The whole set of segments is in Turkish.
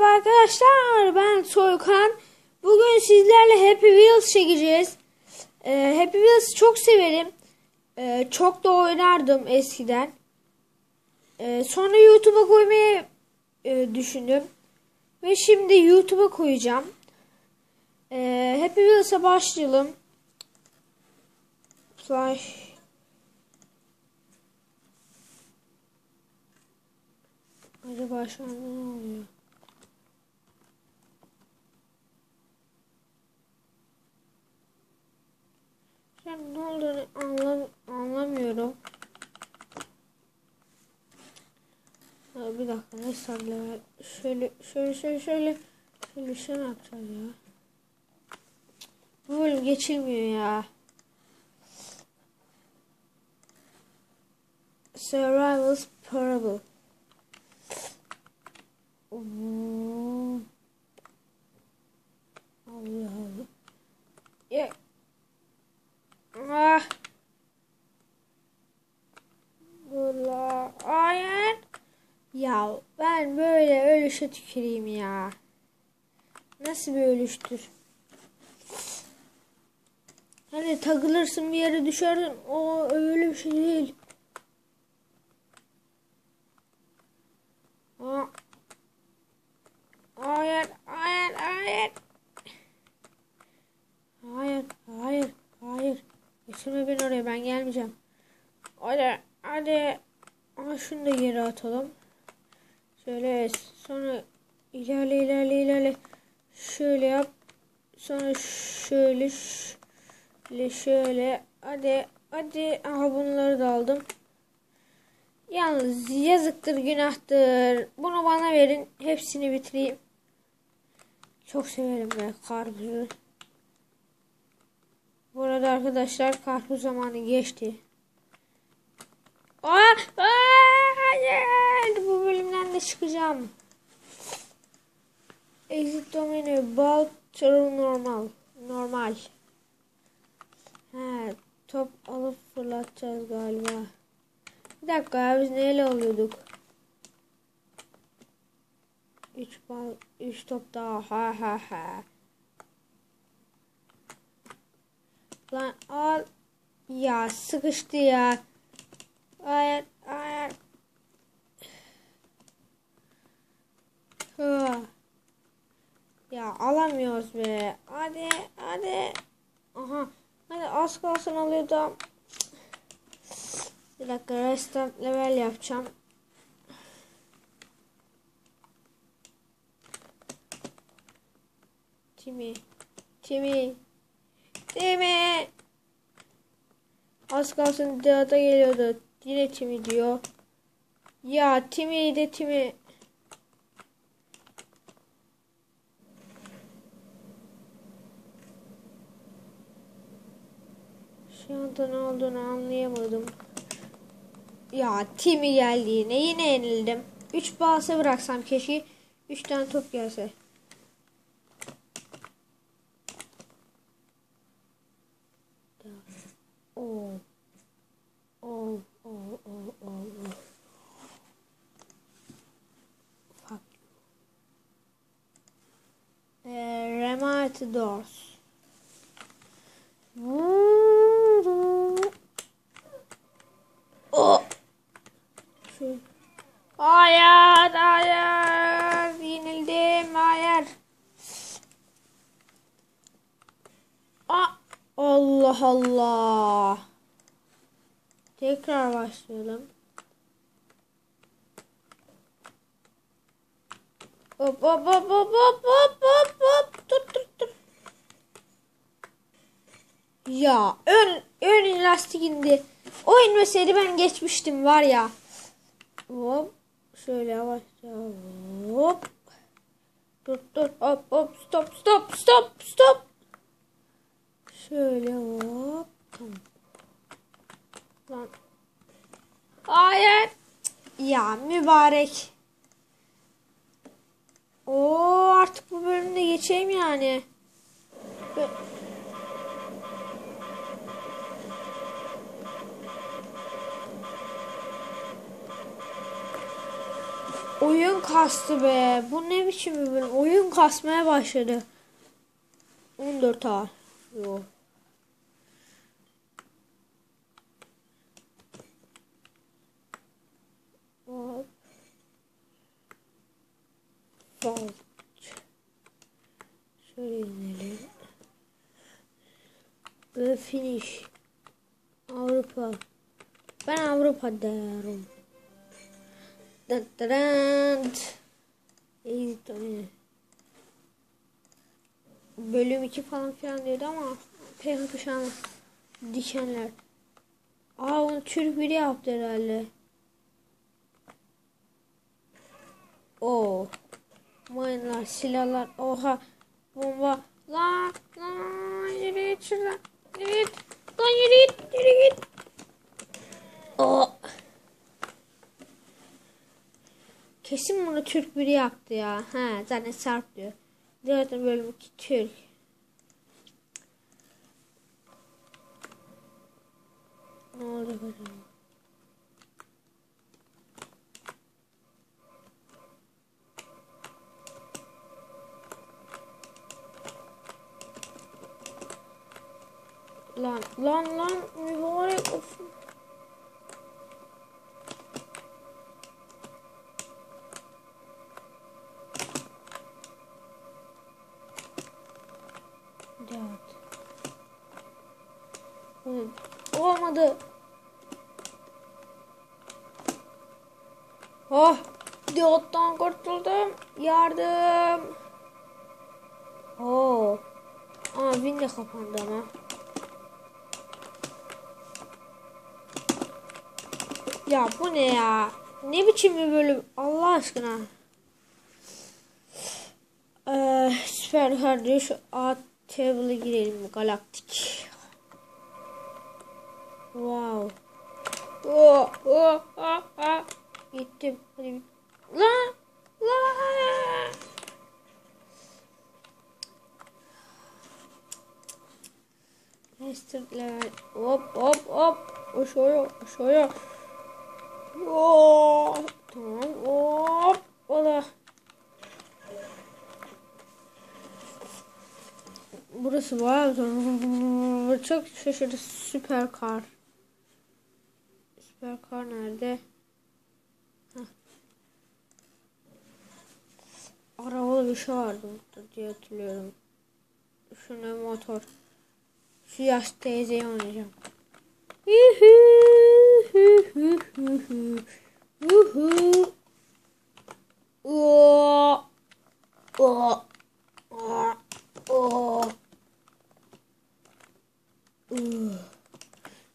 Merhaba arkadaşlar ben Soykan. Bugün sizlerle Happy Wheels çekeceğiz. Ee, Happy Wheels'ı çok severim. Ee, çok da oynardım eskiden. Ee, sonra YouTube'a koymayı e, düşündüm. Ve şimdi YouTube'a koyacağım. Ee, Happy Wheels'a başlayalım. Flash. Acaba şu anda ne oluyor? Ben ne olduğunu anlam anlamıyorum. Bir dakika ne sarılı şöyle şöyle şöyle şöyle şöyle şey mi yapacağız ya? Bu bölüm geçilmiyor ya. Survival's Parable. Hmm. Allah Allah. Ya. Ah. Allah. Hayır. Ya ben böyle ölüşe tüküreyim ya. Nasıl bir ölüştür? Hani takılırsın bir yere düşerdin. O öyle bir şey değil. Aa. Hayır, hayır, hayır. Hayır, hayır, hayır. Geçirme beni oraya ben gelmeyeceğim. Hadi, hadi. Ama şunu da geri atalım. Şöyle sonra ilerle ilerle ilerle. Şöyle yap. Sonra şöyle şöyle şöyle. Hadi hadi. Aha bunları da aldım. Yalnız yazıktır günahtır. Bunu bana verin. Hepsini bitireyim. Çok severim ben karpuzu. Bu arada arkadaşlar karpuz zamanı geçti. Aa, aa, hayır. Bu bölümden de çıkacağım. Exit domain bal true normal. Normal. He, top alıp fırlatacağız galiba. Bir dakika ya biz neyle alıyorduk? 3 bal 3 top daha ha ha ha. Lan al. Ya sıkıştı ya. Hayır hayır. Hı. Ya alamıyoruz be. Hadi hadi. Aha. Hadi az alıyordum. Bir dakika restart level yapacağım. Timi. Timi. Timi. Az kalsın dağda geliyordu. Yine Timi diyor. Ya Timi de Timi. Şu anda ne olduğunu anlayamadım. Ya Timi geldi yine. Yine yenildim. 3 basa bıraksam keşke 3 tane top gelse. Oh. Oh, oh, oh, oh, oh. Fuck. Uh, remote doors. Oh. Şu. Hayır, hayır. Yenildim, hayır. Aa, Allah Allah. Tekrar başlayalım. Hop hop hop hop hop hop hop hop. Dur dur dur. Ya ön ön lastik indi. O inmeseydi ben geçmiştim var ya. Hop. Şöyle yavaşça hop. Dur dur hop hop stop stop stop stop. Şöyle hop. Tamam. Lan. Hayır. Ya mübarek. Oo artık bu bölümde geçeyim yani. Oyun kastı be. Bu ne biçim bir bölüm? Oyun kasmaya başladı. 14 A. Yo. Hop. Fault. Şöyle inelim. Ve finish. Avrupa. Ben Avrupa derim. İyi, tamam. Bölüm 2 falan filan diyordu ama pek yakışan dikenler. Aa onu Türk biri yaptı herhalde. Oo. Mayınlar, silahlar, oha. Bomba. Lan, lan, yürü git şuradan. Yürü git. Lan yürü git, yürü git. Oo. Kesin bunu Türk biri yaptı ya. Ha, zaten Sarp diyor. Zaten bölüm 2 Türk. Ne oldu acaba? Lan lan lan mübarek. Dört. Evet. Olmadı. Oh. Diyottan kurtuldum. Yardım. Oo. Aa win de kapandı ama. Ya bu ne ya? Ne biçim bir bölüm? Allah aşkına. Ee, süper kardeş A table'a girelim galaktik. Wow. Oh, oh, oh, oh. Gittim. Hadi. Lan! Lan! Master level. Hop hop hop. Aşağıya aşağıya. Oo, tamam. Hop. Ola. Burası bayağı zor. Çok şaşırdı. Süper kar. Süper kar nerede? Heh. Arabalı bir şey vardı burada diye hatırlıyorum. Şuna motor. Şu yaş teyzeyi oynayacağım. Uhu.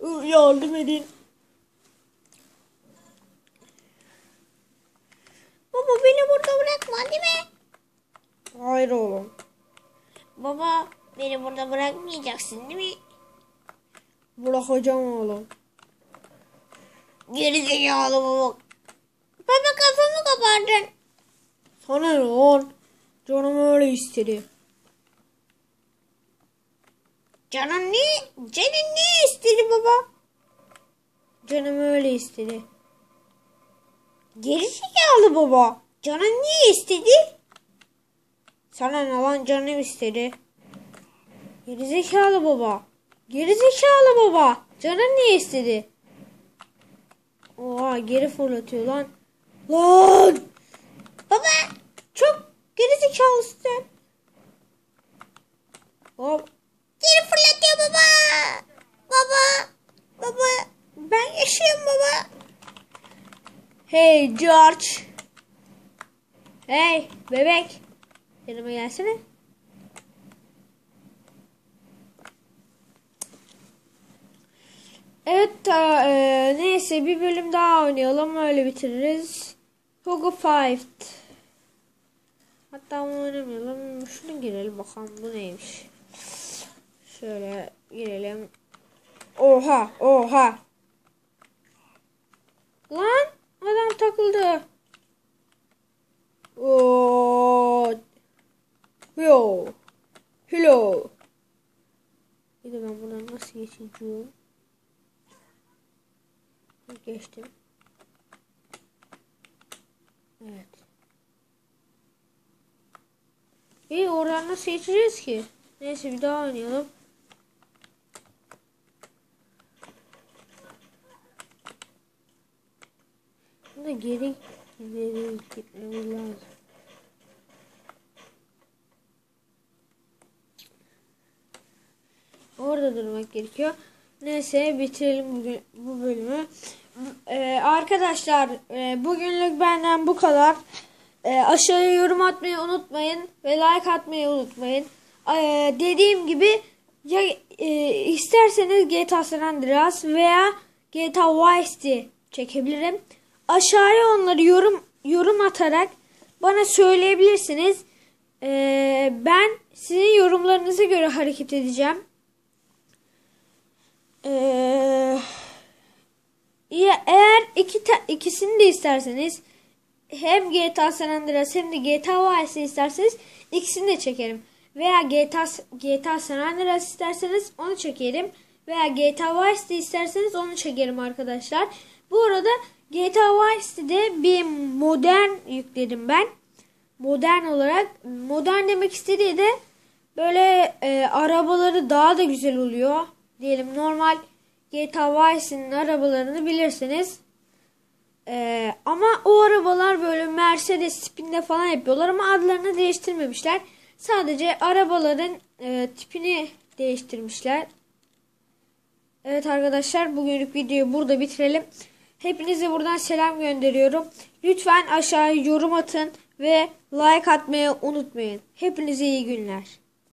Uh, Yardım edin. Baba beni burada bırakma değil mi? Hayır oğlum. Baba beni burada bırakmayacaksın değil mi? Bırakacağım oğlum. Geri zekalı baba. Kafamı kapardın. Sana ne lan? Canım öyle istedi. Canın ne? Canın ne istedi baba? Canım öyle istedi. Geri zekalı baba. Canın ne istedi? Sana ne lan canım istedi. Geri zekalı baba. Geri zekalı baba. Canım ne istedi? Oha geri fırlatıyor lan. Lan! Baba Çok geri zekalısın. Hop. geri fırlatıyor baba. Baba. Baba ben yaşıyorum baba. Hey George. Hey bebek. Yanıma gelsene. Evet ta- e, neyse bir bölüm daha oynayalım öyle bitiririz. Hugo Fight. Hatta onu oynamayalım. Şunu girelim bakalım bu neymiş. Şöyle girelim. Oha oha. Lan adam takıldı. Oo. Yo. Hello. Bir de ben buradan nasıl geçeceğim? Geçtim. Evet. İyi oradan nasıl geçeceğiz ki? Neyse bir daha oynayalım. Şimdi geri geri gitmemiz lazım. Orada durmak gerekiyor. Neyse bitirelim bugün bu bölümü. Ee, arkadaşlar e, bugünlük benden bu kadar. Ee, aşağıya yorum atmayı unutmayın ve like atmayı unutmayın. Ee, dediğim gibi ya e, isterseniz GTA San Andreas veya GTA Vice City çekebilirim. Aşağıya onları yorum yorum atarak bana söyleyebilirsiniz. Ee, ben sizin yorumlarınıza göre hareket edeceğim. Ee, ya eğer iki ikisini de isterseniz hem GTA San Andreas hem de GTA Vice isterseniz ikisini de çekerim. Veya GTA GTA San Andreas isterseniz onu çekerim. Veya GTA Vice de isterseniz onu çekerim arkadaşlar. Bu arada GTA Vice'de bir modern yükledim ben. Modern olarak modern demek istediği de böyle e, arabaları daha da güzel oluyor. Diyelim normal GTA Vice'nin arabalarını bilirsiniz. Ee, ama o arabalar böyle Mercedes tipinde falan yapıyorlar ama adlarını değiştirmemişler. Sadece arabaların e, tipini değiştirmişler. Evet arkadaşlar bugünlük videoyu burada bitirelim. Hepinize buradan selam gönderiyorum. Lütfen aşağıya yorum atın ve like atmayı unutmayın. Hepinize iyi günler.